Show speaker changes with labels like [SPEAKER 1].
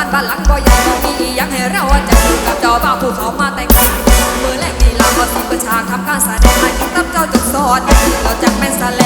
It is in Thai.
[SPEAKER 1] านบ้านหลังก็ยัญ่บ่มีอียังให้เราจะอยู่กับจอาบ่าผู้เขามาแต่งงานมือแรกมีลาพอสิประชาทำการแสดงให้ตับเจ้าจุดสอดเราจะเป็นสแล